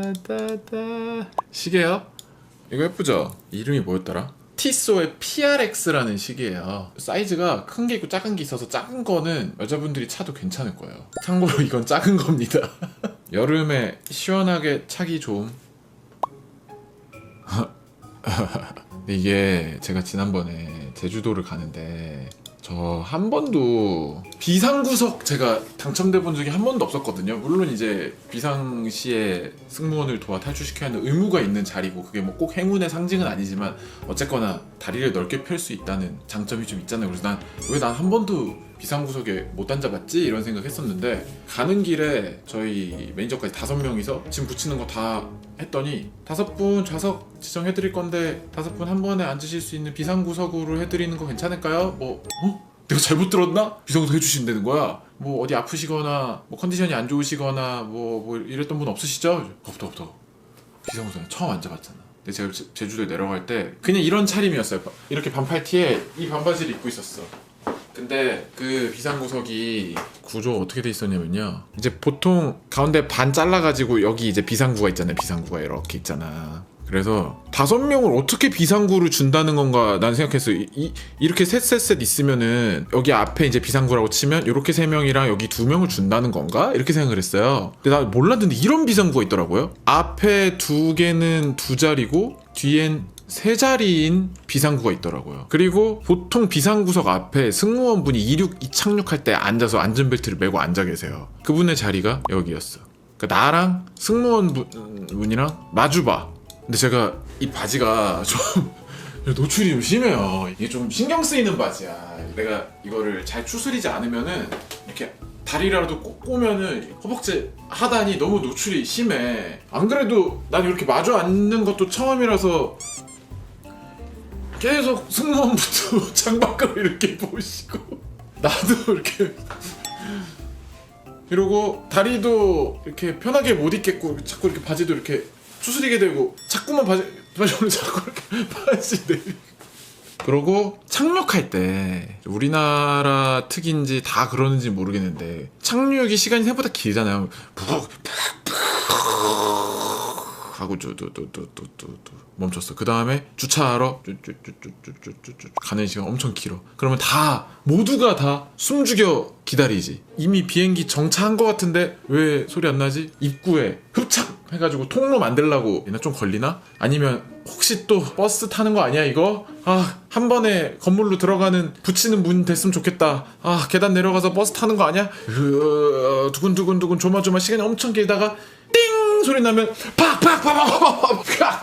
다다다다다다 시계요? 이거 예쁘죠? 이름이 뭐였더라? 티소의 PRX라는 시계예요. 사이즈가 큰 게 있고 작은 게 있어서 작은 거는 여자분들이 차도 괜찮을 거예요. 참고로 이건 작은 겁니다. 여름에 시원하게 차기 좋음. 이게 제가 지난번에 제주도를 가는데 저 한 번도 비상구석 제가 당첨돼 본 적이 한 번도 없었거든요. 물론 이제 비상시에 승무원을 도와 탈출시켜야 하는 의무가 있는 자리고 그게 뭐 꼭 행운의 상징은 아니지만 어쨌거나 다리를 넓게 펼 수 있다는 장점이 좀 있잖아요. 그래서 난 왜 난 한 번도 비상구석에 못 앉아봤지 이런 생각했었는데 가는 길에 저희 매니저까지 다섯 명이서 짐 붙이는 거 다 했더니 다섯 분 좌석 지정해드릴 건데 다섯 분 한 번에 앉으실 수 있는 비상구석으로 해드리는 거 괜찮을까요? 뭐 어? 내가 잘못 들었나? 비상구석 해주신다는 거야. 뭐 어디 아프시거나 뭐 컨디션이 안 좋으시거나 뭐, 뭐 이랬던 분 없으시죠? 없다 없다. 비상구석 처음 앉아봤잖아. 근데 제가 제- 제주도에 내려갈 때 그냥 이런 차림이었어요. 이렇게 반팔 티에 이 반바지를 입고 있었어. 근데 그 비상구석이 구조가 어떻게 돼 있었냐면요. 이제 보통 가운데 반 잘라가지고 여기 이제 비상구가 있잖아요. 비상구가 이렇게 있잖아. 그래서 다섯 명을 어떻게 비상구를 준다는 건가 난 생각했어. 이, 이- 이렇게 셋셋셋 있으면은 여기 앞에 이제 비상구라고 치면 이렇게 세 명이랑 여기 두 명을 준다는 건가 이렇게 생각을 했어요. 근데 나 몰랐는데 이런 비상구가 있더라고요. 앞에 두 개는 두 자리고 뒤엔 세 자리인 비상구가 있더라고요. 그리고 보통 비상구석 앞에 승무원분이 이륙 이착륙할 때 앉아서 안전벨트를 메고 앉아 계세요. 그분의 자리가 여기였어. 그러니까 나랑 승무원 분- 분이랑 마주봐. 근데 제가 이 바지가 좀 노출이 좀 심해요. 이게 좀 신경 쓰이는 바지야. 내가 이거를 잘 추스리지 않으면은 이렇게 다리라도 꼭 꼬면은 허벅지 하단이 너무 노출이 심해. 안 그래도 난 이렇게 마주 앉는 것도 처음이라서 계속 승무원부터 창밖으로 이렇게 보시고 나도 이렇게 이러고 다리도 이렇게 편하게 못 입겠고 자꾸 이렇게 바지도 이렇게 추스리게 되고 자꾸만 바지 바지를 자꾸 이렇게 바지 내리 그러고 착륙할 때 우리나라 특인지 다 그러는지 모르겠는데 착륙이 시간이 생각보다 길잖아요. 푹 하고 또또또또또또 멈췄어. 그 다음에 주차하러 쭈쭈쭈쭈쭈쭈쭈 가는 시간 엄청 길어. 그러면 다 모두가 다 숨죽여 기다리지. 이미 비행기 정차한 것 같은데 왜 소리 안 나지? 입구에 흡착 해가지고 통로 만들라고 얘나 좀 걸리나? 아니면 혹시 또 버스 타는 거 아니야 이거? 아 한 번에 건물로 들어가는 붙이는 문 됐으면 좋겠다. 아 계단 내려가서 버스 타는 거 아니야? 으, 두근두근두근 조마조마 시간이 엄청 길다가 띵 소리 나면 팍팍팍팍팍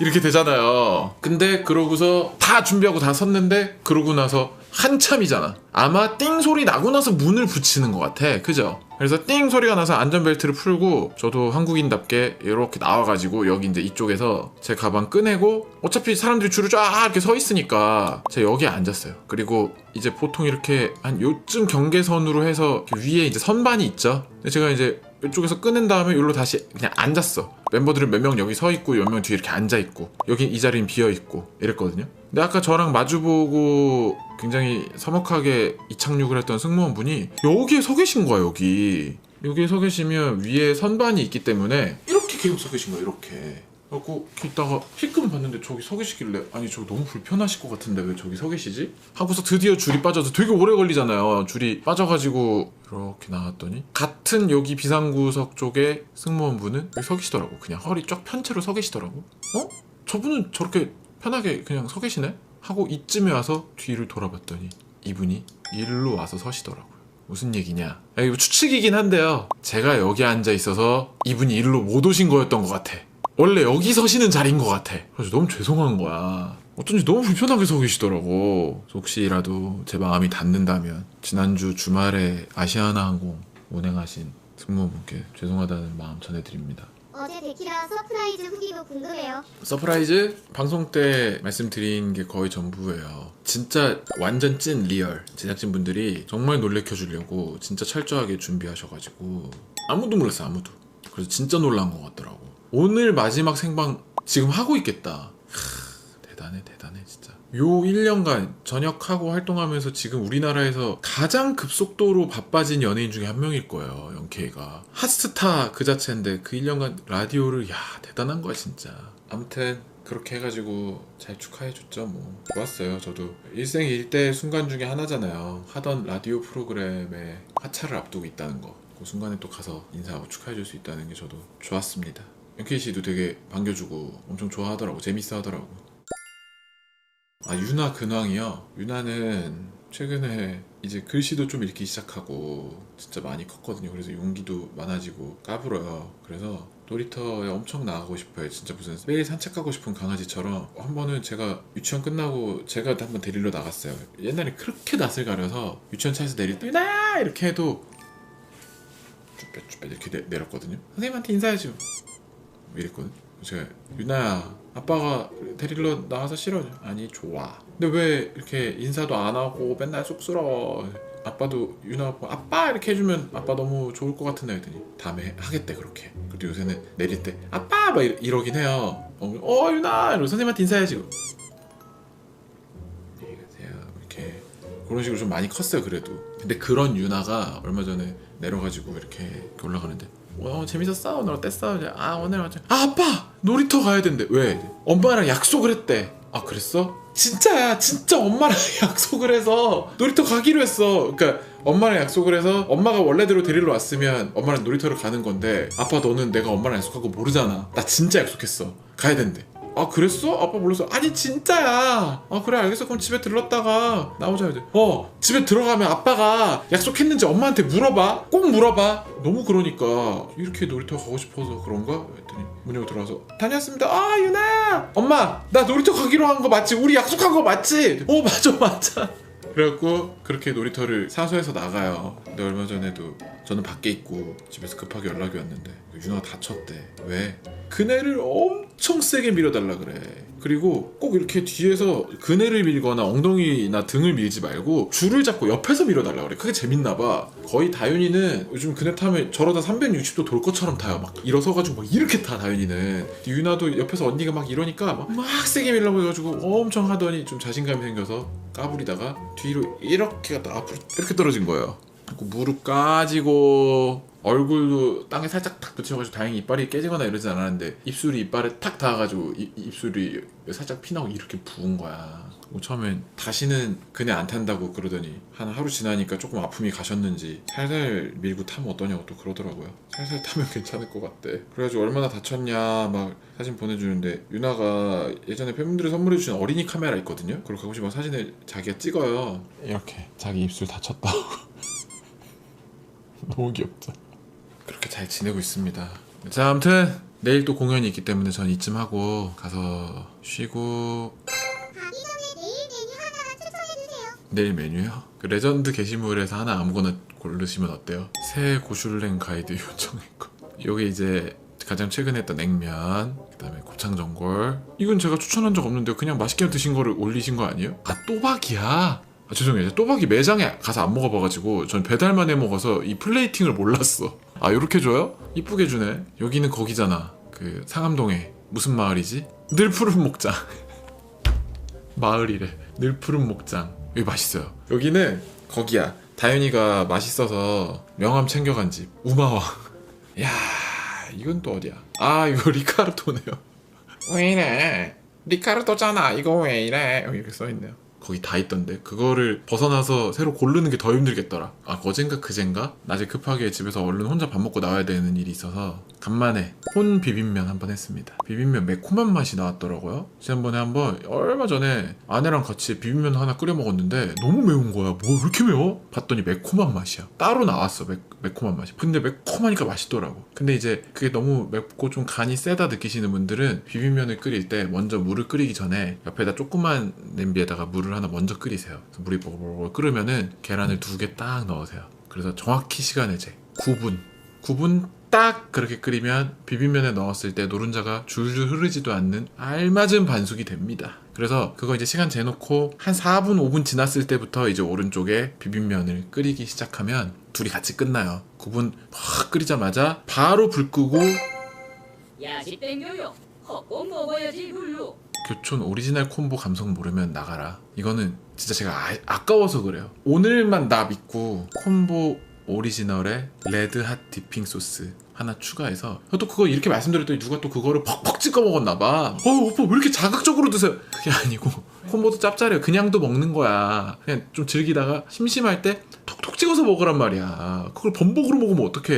이렇게 되잖아요. 근데 그러고서 다 준비하고 다 섰는데 그러고 나서 한참이잖아. 아마 띵 소리 나고 나서 문을 붙이는 것 같아. 그죠? 그래서 띵 소리가 나서 안전벨트를 풀고 저도 한국인답게 이렇게 나와가지고 여기 이제 이쪽에서 제 가방 꺼내고 어차피 사람들이 줄을 쫙 이렇게 서 있으니까 제가 여기에 앉았어요. 그리고 이제 보통 이렇게 한 요쯤 경계선으로 해서 위에 이제 선반이 있죠. 제가 이제 이쪽에서 꺼낸 다음에 여기로 다시 그냥 앉았어. 멤버들은 몇 명 여기 서 있고 몇 명 뒤에 이렇게 앉아 있고 여기 이 자리는 비어 있고 이랬거든요. 근데 아까 저랑 마주보고 굉장히 서먹하게 이착륙을 했던 승무원분이 여기에 서 계신 거야 여기. 여기에 서 계시면 위에 선반이 있기 때문에 이렇게 계속 서 계신 거야 이렇게. 그래갖고 있다가 힐끔 봤는데 저기 서 계시길래 아니 저기 너무 불편하실 것 같은데 왜 저기 서 계시지? 하고서 드디어 줄이 빠져서 되게 오래 걸리잖아요 줄이 빠져가지고 이렇게 나왔더니 같은 여기 비상구석 쪽에 승무원분은 여기 서 계시더라고 그냥 허리 쫙 편 채로 서 계시더라고 어? 저분은 저렇게 편하게 그냥 서 계시네? 하고 이쯤에 와서 뒤를 돌아봤더니 이분이 일로 와서 서시더라고요 무슨 얘기냐? 아, 이거 추측이긴 한데요. 제가 여기 앉아 있어서 이분이 일로 못 오신 거였던 것 같아. 원래 여기 서시는 자리인 것 같아. 그래서 너무 죄송한 거야. 어쩐지 너무 불편하게 서 계시더라고. 혹시라도 제 마음이 닿는다면 지난주 주말에 아시아나항공 운행하신 승무원분께 죄송하다는 마음 전해드립니다. 어제 데키라 서프라이즈 후기도 궁금해요. 서프라이즈 방송 때 말씀드린 게 거의 전부예요. 진짜 완전 찐 리얼 제작진 분들이 정말 놀래켜 주려고 진짜 철저하게 준비하셔가지고 아무도 몰랐어 아무도. 그래서 진짜 놀란 것 같더라고. 오늘 마지막 생방 지금 하고 있겠다. 하, 대단해 대단해 진짜. 요 1년간 전역하고 활동하면서 지금 우리나라에서 가장 급속도로 바빠진 연예인 중에 한 명일 거예요. 영케이가. 핫스타 그 자체인데 그 1년간 라디오를 야 대단한 거야 진짜. 아무튼 그렇게 해가지고 잘 축하해줬죠 뭐 좋았어요 저도 일생일대 순간 중에 하나잖아요 하던 라디오 프로그램에 하차를 앞두고 있다는 거그 순간에 또 가서 인사하고 축하해줄 수 있다는 게 저도 좋았습니다 씨도 되게 반겨주고 엄청 좋아하더라고. 재밌어 하더라고. 아 유나 근황이요? 유나는 최근에 이제 글씨도 좀 읽기 시작하고 진짜 많이 컸거든요. 그래서 용기도 많아지고 까불어요. 그래서 놀이터에 엄청 나가고 싶어요. 진짜 무슨 매일 산책하고 싶은 강아지처럼. 한 번은 제가 유치원 끝나고 제가 한번 데리러 나갔어요. 옛날에 그렇게 낯을 가려서 유치원 차에서 내릴 때 유나야 이렇게 해도 쭈뼛쭈뼛 이렇게 내, 내렸거든요. 선생님한테 인사해줘. 뭐 이랬거든. 제가 유나야 아빠가 데리러 나와서 싫어 아니 좋아. 근데 왜 이렇게 인사도 안 하고 맨날 쑥스러워? 아빠도 유나 아빠 아빠! 이렇게 해주면 아빠 너무 좋을 것 같은데 했더니 다음에 하겠대 그렇게. 그리고 요새는 내릴 때 아빠! 막 이러- 이러 긴 해요. 어, 어 유나! 이러고 선생님한테 인사해야지 이렇게. 그런 식으로 좀 많이 컸어요 그래도. 근데 그런 유나가 얼마 전에 내려가지고 이렇게 올라가는데 어 재밌었어 오늘 어땠어 아 오늘 어째. 아 아빠! 놀이터 가야 된대. 왜? 엄마랑 약속을 했대. 아 그랬어? 진짜야 진짜 엄마랑 약속을 해서 놀이터 가기로 했어. 그러니까 엄마랑 약속을 해서 엄마가 원래대로 데리러 왔으면 엄마랑 놀이터를 가는 건데 아빠 너는 내가 엄마랑 약속한 거 모르잖아. 나 진짜 약속했어. 가야 된대 아 그랬어? 아빠 몰랐어 아니 진짜야. 아 그래 알겠어. 그럼 집에 들렀다가 나오자 이제 어 집에 들어가면 아빠가 약속했는지 엄마한테 물어봐. 꼭 물어봐. 너무 그러니까. 이렇게 놀이터 가고 싶어서 그런가? 했더니 문 열고 들어와서 다녀왔습니다 아 유나야 엄마 나 놀이터 가기로 한 거 맞지? 우리 약속한 거 맞지? 어 맞아 맞아 그래갖고 그렇게 놀이터를 사소해서 나가요. 근데 얼마 전에도 저는 밖에 있고 집에서 급하게 연락이 왔는데 유나가 다쳤대. 왜? 그네를 엄청 세게 밀어달라 그래. 그리고 꼭 이렇게 뒤에서 그네를 밀거나 엉덩이나 등을 밀지 말고 줄을 잡고 옆에서 밀어달라 그래. 그게 재밌나 봐. 거의 다윤이는 요즘 그네 타면 저러다 360도 돌 것처럼 타요. 막 일어서가지고 막 이렇게 타 다윤이는. 유나도 옆에서 언니가 막 이러니까 막, 막 세게 밀라고 해가지고 엄청 하더니 좀 자신감이 생겨서 까불이다가 뒤로 이렇게 갔다 앞으로 이렇게 떨어진 거예요. 무릎 까지고 얼굴도 땅에 살짝 탁 붙여가지고 다행히 이빨이 깨지거나 이러진 않았는데 입술이 이빨에 탁 닿아가지고 이- 입술이 살짝 피나고 이렇게 부은 거야. 뭐 처음엔 다시는 그네 안 탄다고 그러더니 한 하루 지나니까 조금 아픔이 가셨는지 살살 밀고 타면 어떠냐고 또 그러더라고요. 살살 타면 괜찮을 것 같대. 그래가지고 얼마나 다쳤냐 막 사진 보내주는데 유나가 예전에 팬분들이 선물해주신 어린이 카메라 있거든요. 그걸 가끔씩 막 사진을 자기가 찍어요. 이렇게 자기 입술 다쳤다고. 너무 귀엽죠. 잘 지내고 있습니다. 자, 아무튼 내일 또 공연이 있기 때문에 전 이쯤 하고 가서 쉬고 가기 전에 내일 메뉴 하나만 추천해주세요. 내일 메뉴요? 그 레전드 게시물에서 하나 아무거나 고르시면 어때요? 새 고슐랭 가이드 요청했고 요게 이제 가장 최근에 했던 냉면 그다음에 곱창전골 이건 제가 추천한 적 없는데 그냥 맛있게 드신 거를 올리신 거 아니에요? 아 또박이야 아, 죄송해요 또박이 매장에 가서 안 먹어봐가지고 전 배달만 해 먹어서 이 플레이팅을 몰랐어 아 요렇게 줘요? 이쁘게 주네 여기는 거기잖아 그 상암동에 무슨 마을이지? 늘 푸른 목장 마을이래. 늘 푸른 목장. 여기 맛있어요. 여기는 거기야. 다현이가 맛있어서 명함 챙겨간 집. 우마왕. 야, 이건 또 어디야? 아, 이거 리카르토네요. 왜 이래? 리카르토잖아. 이거 왜 이래? 여기 이렇게 써 있네요. 거기 다 있던데. 그거를 벗어나서 새로 고르는 게 더 힘들겠더라. 아 어젠가 그젠가? 낮에 급하게 집에서 얼른 혼자 밥 먹고 나와야 되는 일이 있어서 간만에 혼 비빔면 한번 했습니다. 비빔면 매콤한 맛이 나왔더라고요. 지난번에 한번 얼마 전에 아내랑 같이 비빔면 하나 끓여 먹었는데 너무 매운 거야. 뭐 왜 이렇게 매워? 봤더니 매콤한 맛이야. 따로 나왔어 매, 매콤한 맛이. 근데 매콤하니까 맛있더라고. 근데 이제 그게 너무 맵고 좀 간이 세다 느끼시는 분들은 비빔면을 끓일 때 먼저 물을 끓이기 전에 옆에다 조그만 냄비에다가 물을 하나 먼저 끓이세요. 물이 보글보글 끓으면은 계란을 두 개 딱 넣으세요. 그래서 정확히 시간을 재. 9분. 9분 딱 그렇게 끓이면 비빔면에 넣었을 때 노른자가 줄줄 흐르지도 않는 알맞은 반숙이 됩니다. 그래서 그거 이제 시간 재놓고 한 4분 5분 지났을 때부터 이제 오른쪽에 비빔면을 끓이기 시작하면 둘이 같이 끝나요. 9분 확 끓이자마자 바로 불 끄고 야식 땡겨요. 헛고 먹어야지 물로. 교촌 오리지널 콤보 감성 모르면 나가라. 이거는 진짜 제가 아, 아까워서 그래요. 오늘만 나 믿고 콤보 오리지널에 레드 핫 디핑 소스 하나 추가해서 또 그거 이렇게 말씀드렸더니 누가 또 그거를 퍽퍽 찍어 먹었나 봐. 어 오빠 왜 이렇게 자극적으로 드세요? 그게 아니고 콤보도 짭짤해요. 그냥도 먹는 거야. 그냥 좀 즐기다가 심심할 때 톡톡 찍어서 먹으란 말이야. 그걸 번복으로 먹으면 어떡해.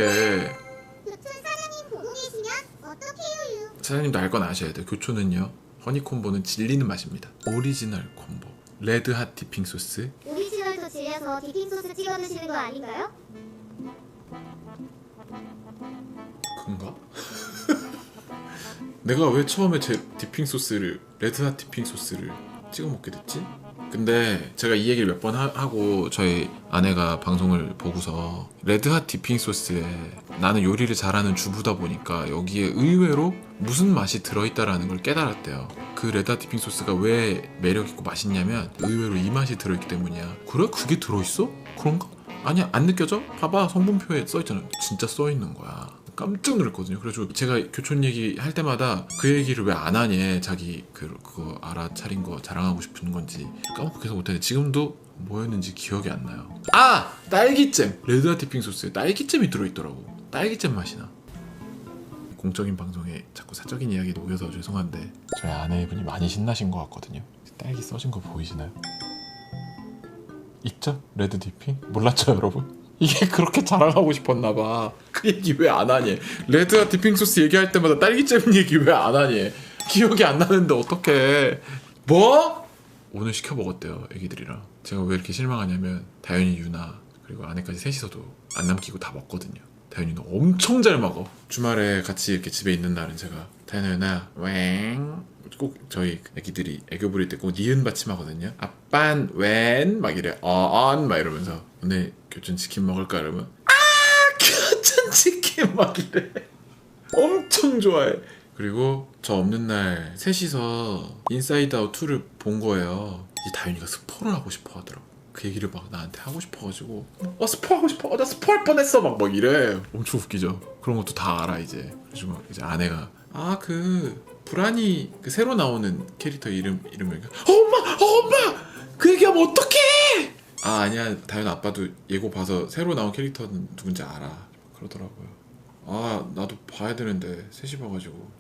사장님 어떡해요? 사장님도 알 건 아셔야 돼요. 교촌은요. 허니콤보는 질리는 맛입니다. 오리지널 콤보. 레드 핫 디핑 소스. 오리지널도 질려서 디핑 소스 찍어 드시는 거 아닌가요? 내가 왜 처음에 제 디핑 소스를 레드 핫 디핑 소스를 찍어 먹게 됐지? 근데 제가 이 얘기를 몇 번 하고 저희 아내가 방송을 보고서 레드 핫 디핑 소스에 나는 요리를 잘하는 주부다 보니까 여기에 의외로 무슨 맛이 들어있다라는 걸 깨달았대요. 그 레드 핫 디핑 소스가 왜 매력 있고 맛있냐면 의외로 이 맛이 들어있기 때문이야. 그래? 그게 들어있어? 그런가? 아니야 안 느껴져? 봐봐 성분표에 써있잖아. 진짜 써있는 거야. 깜짝 놀랐거든요. 그래서 제가 교촌 얘기 할 때마다 그 얘기를 왜 안 하니? 자기 그 그거 알아차린 거 자랑하고 싶은 건지 까먹고 계속 못했는데 지금도 뭐였는지 기억이 안 나요. 아 딸기잼 레드아 티핑 소스에 딸기잼이 들어있더라고. 딸기잼 맛이 나. 공적인 방송에 자꾸 사적인 이야기 녹여서 죄송한데 저희 아내분이 많이 신나신 것 같거든요. 딸기 써진 거 보이시나요? 있죠? 레드 디핑? 몰랐죠 여러분? 이게 그렇게 자랑하고 싶었나 봐. 그 얘기 왜 안 하니? 레드와 디핑 소스 얘기할 때마다 딸기잼 얘기 왜 안 하니? 기억이 안 나는데 어떡해. 뭐? 오늘 시켜 먹었대요 애기들이랑. 제가 왜 이렇게 실망하냐면 다현이 유나 그리고 아내까지 셋이서도 안 남기고 다 먹거든요. 다현이는 엄청 잘 먹어. 주말에 같이 이렇게 집에 있는 날은 제가 다현아 유나 웽꼭 저희 애기들이 애교 부릴 때 꼭 니은 받침 하거든요. 아빤 웬 막 이래 어언 막 이러면서 오늘 교촌 치킨 먹을까 이러면 아 교촌 치킨 막 이래. 엄청 좋아해. 그리고 저 없는 날 셋이서 인사이드 아웃 2를 본 거예요. 이 다윤이가 스포를 하고 싶어 하더라고. 그 얘기를 막 나한테 하고 싶어가지고. 어 스포 하고 싶어. 어, 나 스포 할 뻔했어. 막 막 이래. 엄청 웃기죠. 그런 것도 다 알아 이제. 그래서 막 이제 아내가 아그 브라니 그 새로 나오는 캐릭터 이름 이름을 어, 엄마! 어, 엄마! 그 얘기하면 어떡해 아 아니야. 당연히 아빠도 예고 봐서 새로 나온 캐릭터는 누군지 알아. 그러더라고요. 아 나도 봐야 되는데. 셋이 봐가지고.